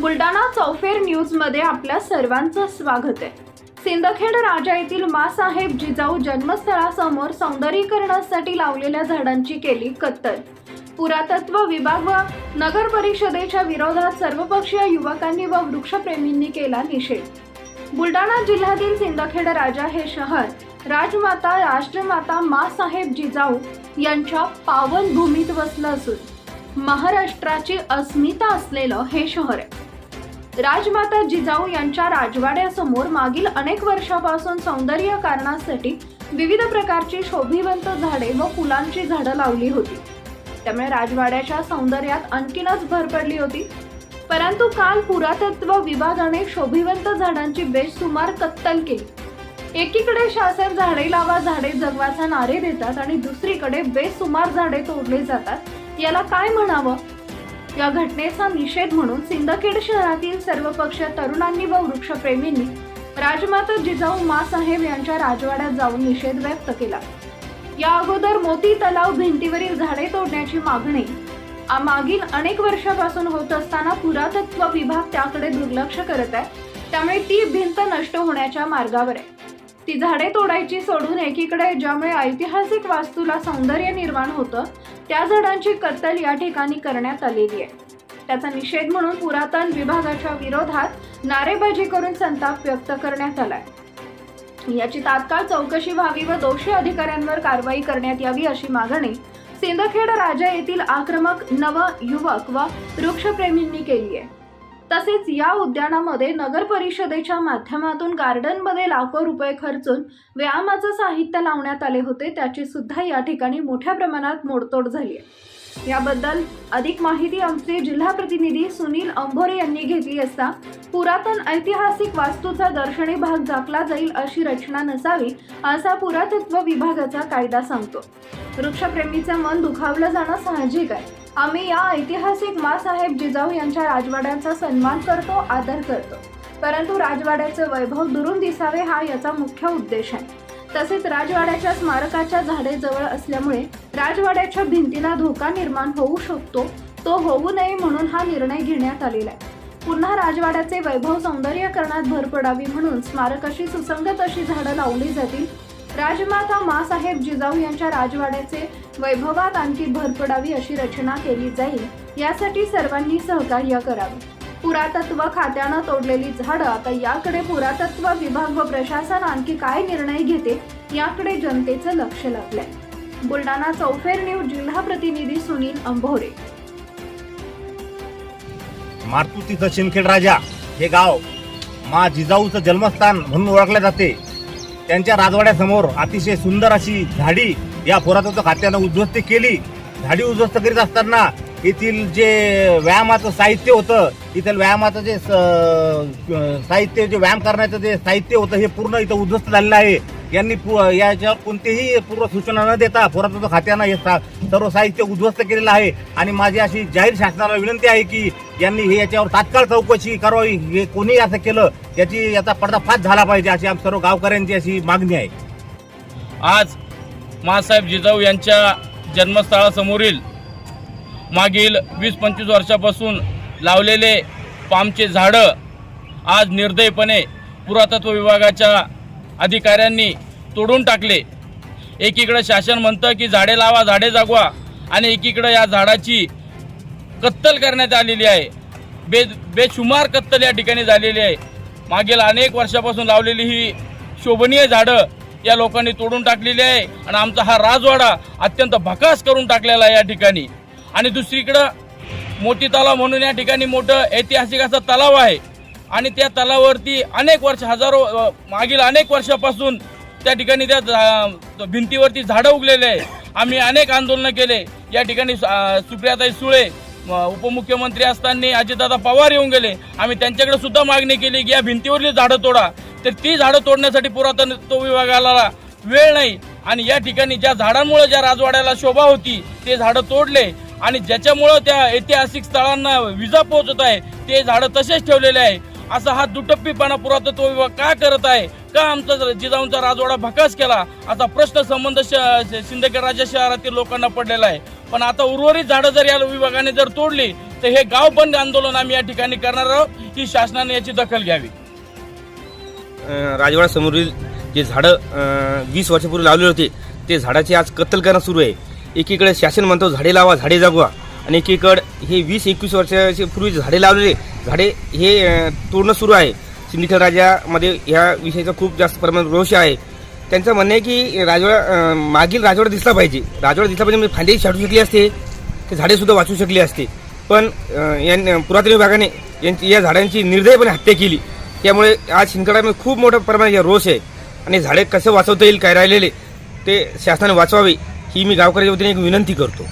बुलडाणा चौफेर न्यूजमध्ये आपल्या सर्वांचं स्वागत आहे. सिंदखेड राजा येथील मासाहेब जिजाऊ जन्मस्थळासमोर सौंदर्यीकरणासाठी लावलेल्या झाडांची केली कत्तल. पुरातत्व विभाग व नगर परिषदेच्या विरोधात सर्वपक्षीय युवकांनी व वृक्षप्रेमींनी केला निषेध. बुलढाणा जिल्ह्यातील सिंदखेड राजा हे शहर राजमाता राष्ट्रमाता मासाहेब जिजाऊ यांच्या पावन भूमीत वसलं असून महाराष्ट्राची अस्मिता असलेलं हे शहर आहे. राजमाता जिजाऊ यांच्या राजवाड्यासमोर मागील अनेक वर्षापासून सौंदर्य कारणासाठी विविध प्रकारची शोभिवंत झाडे व फुलांची झाडं लावली होती. त्यामुळे राजवाड्याच्या सौंदर्यात आणखीनच भर पडली होती. परंतु काल पुरातत्व विभागाने शोभिवंत झाडांची बेसुमार कत्तल केली. एकीकडे शासन झाडे लावा झाडे जगवाचा नारे देतात आणि दुसरीकडे बेसुमार झाडे तोडले जातात. याला काय म्हणावं? या घटनेचा निषेध म्हणून सिंदखेड शहरातील सर्वपक्षीय तरुणांनी व वृक्षप्रेमींनी राजमाता जिजाऊ मासाहेब यांच्या राजवाड्यात जाऊन निषेध व्यक्त केला. या अगोदर मोती तलाव भिंतीवरील झाडे तोडण्याची मागणी मागील अनेक वर्षापासून होत असताना पुरातत्व विभाग त्याकडे दुर्लक्ष करत आहे. त्यामुळे ती भिंत नष्ट होण्याच्या मार्गावर आहे. ती झाडे तोडायची सोडून एकीकडे ज्यामुळे ऐतिहासिक वास्तूला सौंदर्य निर्माण होतं त्या झाडांची कत्तल या ठिकाणी करण्यात आलेली आहे. त्याचा निषेध म्हणून पुरातन विभागाच्या विरोधात नारेबाजी करून संताप व्यक्त करण्यात आलाय. याची तात्काळ चौकशी व्हावी व दोषी अधिकाऱ्यांवर कारवाई करण्यात यावी अशी मागणी सिंदखेड राजा येथील आक्रमक नव युवक व वृक्षप्रेमींनी केली आहे. तसेच या उद्यानामध्ये नगर परिषदेच्या माध्यमातून गार्डनमध्ये लाखो रुपये खर्चून व्यायामाचं साहित्य लावण्यात आले होते. त्याची सुद्धा या ठिकाणी मोठ्या प्रमाणात मोडतोड झाली आहे. याबद्दल अधिक माहिती आमचे जिल्हा प्रतिनिधी सुनील अंभोरे यांनी घेतली असता पुरातन ऐतिहासिक वास्तूचा दर्शनी भाग झाकला जाईल अशी रचना नसावी असा पुरातत्व विभागाचा कायदा सांगतो. वृक्षप्रेमीचं मन दुखावलं जाणं साहजिक आहे. आम्ही या ऐतिहासिक मासाहेब जिजाऊ यांच्या राजवाड्यांचा सन्मान करतो आदर करतो. परंतु राजवाड्याचे वैभव दुरून दिसावे हा याचा मुख्य उद्देश आहे. तसेच राजवाड्याच्या स्मारकाच्या झाडे जवळ असल्यामुळे राजवाड्याच्या भिंतीला धोका निर्माण होऊ शकतो तो होऊ नये म्हणून हा निर्णय घेण्यात आलेला आहे. पुन्हा राजवाड्याचे वैभव सौंदर्यकरणात भर पडावी म्हणून स्मारकाशी सुसंगत अशी झाडं लावली जातील राजमाता मासाहेब जिजाऊ यांच्या राजवाड्याचे वैभवात आणखी भर पडावी अशी रचना केली जाईल यासाठी सर्वांनी सहकार्य करावे. पुरातत्व खात्यानं तोडलेली झाडं आता याकडे पुरातत्व विभाग व प्रशासन आणखी काय निर्णय घेते याकडे जनतेचं लक्ष लागलंय. बुलढाणा चौफेर न्यूज जिल्हा प्रतिनिधी सुनील अंभोरे. मारतुतीचं शिंदखेड राजा हे गाव मा जिजाऊचं जन्मस्थान म्हणून ओळखले जाते. त्यांच्या राजवाड्यासमोर अतिशय सुंदर अशी झाडी या पुरातत्व खात्यानं उद्ध्वस्त केली. झाडी उद्ध्वस्त करीत असताना येथील जे व्यायामाचं साहित्य होतं येथील व्यायामाचं जे स- साहित्य जे व्यायाम करण्याचं जे साहित्य होतं हे पूर्ण इथं उद्ध्वस्त झालेलं आहे. यांनी पु- याच्यावर कोणतीही पूर्व सूचना न देता पुरातत्व खात्यानं हे सर्व साहित्य उद्ध्वस्त केलेलं आहे. आणि माझी अशी जाहीर शासनाला विनंती आहे की यांनी हे याच्यावर तात्काळ चौकशी करावी. हे कोणी असं केलं याची याचा पडदाफाश झाला पाहिजे अशी आम सर्व गावकऱ्यांची अशी मागणी आहे. आज मासाहेब जिजाऊ यांच्या जन्मस्थळासमोरील मागील वीस पंचवीस वर्षापासून लावलेले पामचे झाडं आज निर्दयपणे पुरातत्व विभागाच्या अधिकाऱ्यांनी तोडून टाकले. एकीकडं शासन म्हणतं की झाडे लावा झाडे जागवा. आणि एकीकडं या झाडाची कत्तल करण्यात आलेली आहे. बे बेशुमार कत्तल या ठिकाणी झालेली आहे. मागील अनेक वर्षापासून लावलेली ही शोभनीय झाडं या लोकांनी तोडून टाकलेली आहे. आणि आमचा हा राजवाडा अत्यंत भकास करून टाकलेला आहे या ठिकाणी. आणि दुसरीकडं मोती तलाव म्हणून या ठिकाणी मोठं ऐतिहासिक असा तलाव आहे. आणि त्या तलावावरती अनेक वर्ष हजारो मागील अनेक वर्षापासून त्या ठिकाणी त्या झा- भिंतीवरती झाडं उगलेले आहे. आम्ही अनेक आंदोलनं केले. या ठिकाणी सुप्रियाताई सुळे म, उपमुख्यमंत्री असताना अजितदादा पवार येऊन गेले. आम्ही त्यांच्याकडे सुद्धा मागणी केली की या भिंतीवरली झाडं तोडा. तर ती झाडं तोडण्यासाठी पुरातत्व विभागाला वेळ नाही. आणि या ठिकाणी ज्या झाडांमुळे ज्या राजवाड्याला शोभा होती ते झाडं तोडले. आणि ज्याच्यामुळं त्या ऐतिहासिक स्थळांना विजा पोहोचत आहे ते झाडं तसेच ठेवलेले आहे. असा हा दुटप्पीपणा पुरातत्व विभाग का करत आहे? का आमचा जिजाऊंचा राजवाडा भकास केला? असा प्रश्न संबंध श- सिंदखेड राजा शहरातील लोकांना पडलेला आहे. पण आता उर्वरित झाडं जर या विभागाने जर तोडली तर हे गाव बंद आंदोलन आम्ही या ठिकाणी करणार आहोत. ही शासनाने याची दखल घ्यावी. राजवाडा समोरील जे झाडं वीस वर्षापूर्वी लावले होते ते झाडाची आज कत्तल करणं सुरू आहे. एकीकडे शासन म्हणतो झाडे लावा झाडे जगवा. आणि एकीकडे हे वीस एकवीस वर्षाचे पूर्वी झाडे लावलेले झाडे हे तोडणं सुरू आहे. सिंदखेड राजामध्ये ह्या विषयाचा खूप जास्त प्रमाणात रोष आहे. त्यांचं म्हणणं आहे की राजवाडा मागील राजवाडा दिसला पाहिजे. राजवाडा दिसला पाहिजे म्हणजे फांदी छाटू शकली असते ते झाडेसुद्धा वाचू शकली असते. पण यां पुरातन विभागाने यांची या झाडांची निर्दयपणे हत्या केली. त्यामुळे आज शिंदखेडामध्ये खूप मोठ्या प्रमाणात या रोष आहे. आणि झाडे कसं वाचवता येईल काय राहिलेले ते शासनाने वाचवावे ही मी गावकऱ्याच्या वतीने एक विनंती करतो.